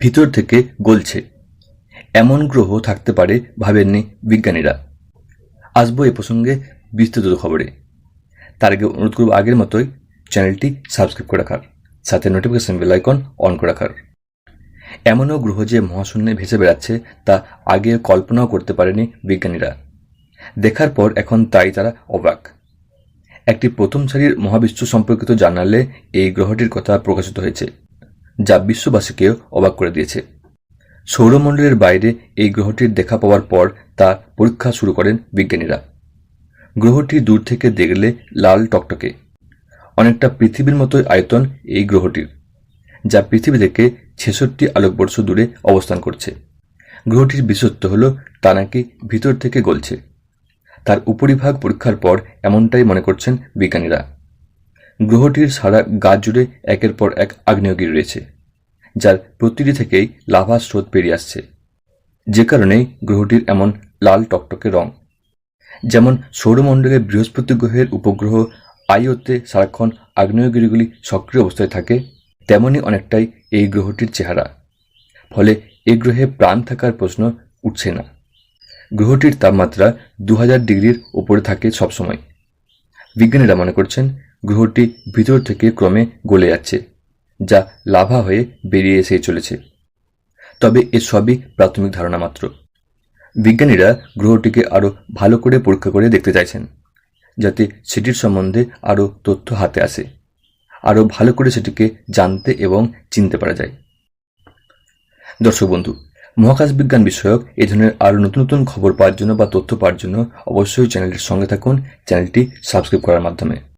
ভিতর থেকে গলছে। এমন গ্রহ থাকতে পারে, ভাবেননি বিজ্ঞানীরা। আসব এ প্রসঙ্গে বিস্তৃত খবরে। তার আগে অনুরোধ করব আগের মতোই চ্যানেলটি সাবস্ক্রাইব করে রাখার, সাথে নোটিফিকেশন বেল আইকন অন করে রাখার। এমনও গ্রহ যে মহাশূন্যে ভেসে বেড়াচ্ছে, তা আগে কল্পনাও করতে পারেনি বিজ্ঞানীরা। দেখার পর এখন তাই তারা অবাক। একটি প্রথম সারির মহাবিশ্ব সম্পর্কিত জার্নালে এই গ্রহটির কথা প্রকাশিত হয়েছে। যা বিশ্ববাসীকেও অবাক করে দিয়েছে। সৌরমণ্ডলের বাইরে এই গ্রহটির দেখা পাওয়ার পর তা পরীক্ষা শুরু করেন বিজ্ঞানীরা। গ্রহটি দূর থেকে দেখলে লাল টকটকে। অনেকটা পৃথিবীর মতোই আয়তন এই গ্রহটির, যা পৃথিবী থেকে ছেষট্টি আলোকবর্ষ দূরে অবস্থান করছে। গ্রহটির বিশেষত্ব হল, তা নাকি ভিতর থেকে গলছে। তার উপরিভাগ পরীক্ষার পর এমনটাই মনে করছেন বিজ্ঞানীরা। গ্রহটির সারা গা জুড়ে একের পর এক আগ্নেয়গিরি রয়েছে, যার প্রতিটি থেকেই লাভা স্রোত পেরিয়ে আসছে। যে কারণেই গ্রহটির এমন লাল টকটকে রং, যেমন সৌরমণ্ডলে বৃহস্পতি গ্রহের উপগ্রহ আইওতে সারাক্ষণ আগ্নেয়গিরিগুলি সক্রিয় অবস্থায় থাকে তেমনই অনেকটাই এই গ্রহটির চেহারা। ফলে এই গ্রহে প্রাণ থাকার প্রশ্ন উঠছে না। গ্রহটির তাপমাত্রা দু হাজার ডিগ্রির ওপরে থাকে সবসময়। বিজ্ঞানীরা মনে করছেন গ্রহটি ভিতর থেকে ক্রমে গলে যাচ্ছে, যা লাভা হয়ে বেরিয়ে এসে চলেছে। তবে এ সবই প্রাথমিক ধারণা মাত্র। বিজ্ঞানীরা গ্রহটিকে আরও ভালো করে পরীক্ষা করে দেখতে চাইছেন, যাতে সেটির সম্বন্ধে আরও তথ্য হাতে আসে। আরও ভালো করে সেটিকে জানতে এবং চিনতে পারা যায়। দর্শক বন্ধু, মহাকাশ বিজ্ঞান বিষয়ক এ ধরনের আরও নতুন নতুন খবর পাওয়ার জন্য বা তথ্য পাওয়ার জন্য অবশ্যই চ্যানেলটির সঙ্গে থাকুন। চ্যানেলটি সাবস্ক্রাইব করার মাধ্যমে।